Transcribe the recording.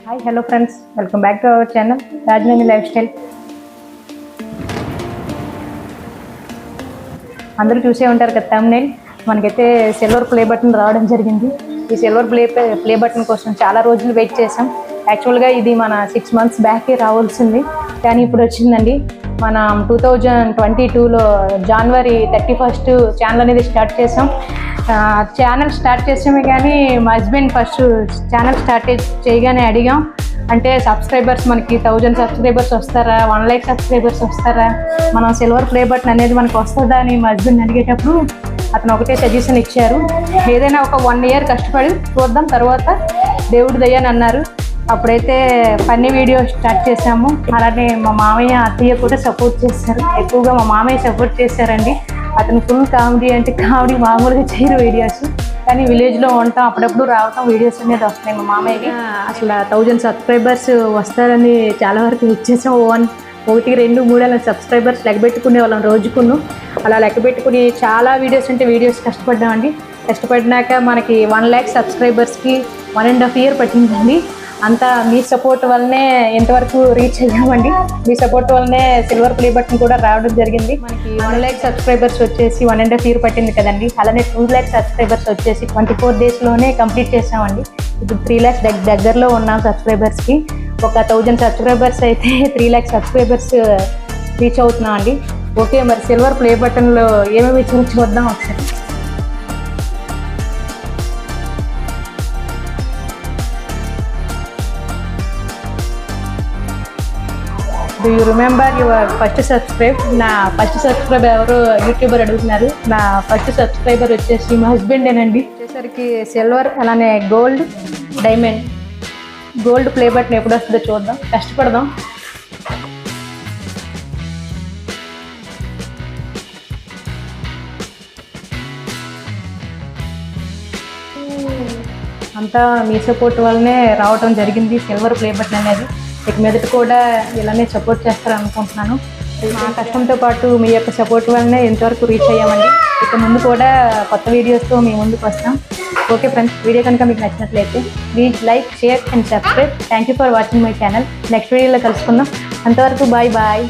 Hi hello friends welcome back to our channel Rajadhani lifestyle అందరూ చూసే ఉంటారు కదా తమ్నేల్ మనకైతే సిల్వర్ ప్లే బటన్ రావడం జరిగింది. ఈ సిల్వర్ ప్లే ప్లే బటన్ కోసం చాలా రోజులు వెయిట్ చేసాం యాక్చువల్గా ఇది మన సిక్స్ మంత్స్ బ్యాకే రావాల్సింది. కానీ ఇప్పుడు వచ్చిందండి. మనం టూ థౌజండ్ ట్వంటీ టూలో జనవరి థర్టీ ఫస్ట్ ఛానల్ అనేది స్టార్ట్ చేసాం. ఛానల్ స్టార్ట్ చేసామే కానీ మా హస్బెండ్ ఫస్ట్ ఛానల్ స్టార్ట్ చేయగానే అడిగాం. అంటే సబ్స్క్రైబర్స్ మనకి థౌజండ్ సబ్స్క్రైబర్స్ వస్తారా? వన్ ల్యాక్ సబ్స్క్రైబర్స్ వస్తారా? మనం సిల్వర్ ప్లే బటన్ అనేది మనకు వస్తుందా అని మా హస్బెండ్ అడిగేటప్పుడు అతను ఒకటే సజెషన్ ఇచ్చారు. ఏదైనా ఒక వన్ ఇయర్ కష్టపడి చూద్దాం. తర్వాత దేవుడి దయ్యని అన్నారు. అప్పుడైతే ఫన్నీ వీడియో స్టార్ట్ చేసాము అలానే మా మామయ్య అత్తయ్య కూడా సపోర్ట్ చేశారు ఎక్కువగా మా మామయ్య సపోర్ట్ చేశారండి అతను ఫుల్ కామెడీ అంటే కామెడీ మామూలుగా చేయరు వీడియోస్ కానీ విలేజ్లో ఉంటాం అప్పుడప్పుడు రావటం వీడియోస్ అనేది వస్తాయి మా మామయ్యకి. అసలు థౌజండ్ సబ్స్క్రైబర్స్ వస్తారని చాలా వరకు ఇచ్చేసాం వన్ ఒకటి రెండు మూడు అలా సబ్స్క్రైబర్స్ లెక్క పెట్టుకునే వాళ్ళం రోజుకును. అలా లెక్క పెట్టుకుని చాలా వీడియోస్ అంటే వీడియోస్ కష్టపడ్డామండి. కష్టపడినాక మనకి వన్ ల్యాక్ సబ్స్క్రైబర్స్కి వన్ అండ్ హాఫ్ ఇయర్ పట్టిందండి. అంతా మీ సపోర్ట్ వల్లనే ఎంతవరకు రీచ్ అయ్యామండి? మీ సపోర్ట్ వల్లనే సిల్వర్ ప్లే బటన్ కూడా రావడం జరిగింది. మనకి వన్ ల్యాక్ సబ్స్క్రైబర్స్ వచ్చేసి వన్ అండ్ హాఫ్ ఇయర్ పట్టింది కదండి. అలానే టూ ల్యాక్ సబ్స్క్రైబర్స్ వచ్చేసి ట్వంటీ ఫోర్ డేస్లోనే కంప్లీట్ చేసామండి ఇప్పుడు త్రీ ల్యాక్స్ దగ్గరలో ఉన్నాం సబ్స్క్రైబర్స్కి ఒక థౌజండ్ సబ్స్క్రైబర్స్ అయితే త్రీ ల్యాక్స్ సబ్స్క్రైబర్స్ రీచ్ అవుతున్నాం అండి. ఓకే మరి సిల్వర్ ప్లే బటన్లో ఏమేమి ఇచ్చారో చూద్దాం ఒకసారి. Do you remember your first subscribe నా ఫస్ట్ సబ్స్క్రైబ్ ఎవరు? యూట్యూబర్ అడుగుతున్నారు. నా ఫస్ట్ సబ్స్క్రైబర్ వచ్చేసి మా హస్బెండేనండి వచ్చేసరికి సిల్వర్ అలానే gold diamond gold play button ఎప్పుడు వస్తుందో చూద్దాం. కష్టపడదాం. అంతా మీ సపోర్ట్ వల్లనే రావటం జరిగింది. సిల్వర్ ప్లే బటన్ అనేది. ఇక మీదట కూడా ఇలానే సపోర్ట్ చేస్తారనుకుంటున్నాను. మా కష్టంతో పాటు మీ యొక్క సపోర్ట్ వల్లనే ఎంతవరకు రీచ్ అయ్యామండి. ఇక ముందు కూడా కొత్త వీడియోస్తో మీ ముందుకు వస్తాం. ఓకే ఫ్రెండ్స్ వీడియో కనుక మీకు నచ్చినట్లయితే please like share and subscribe thank you for watching my channel next వీడియోలో కలుసుకుందాం. అంతవరకు బాయ్ బాయ్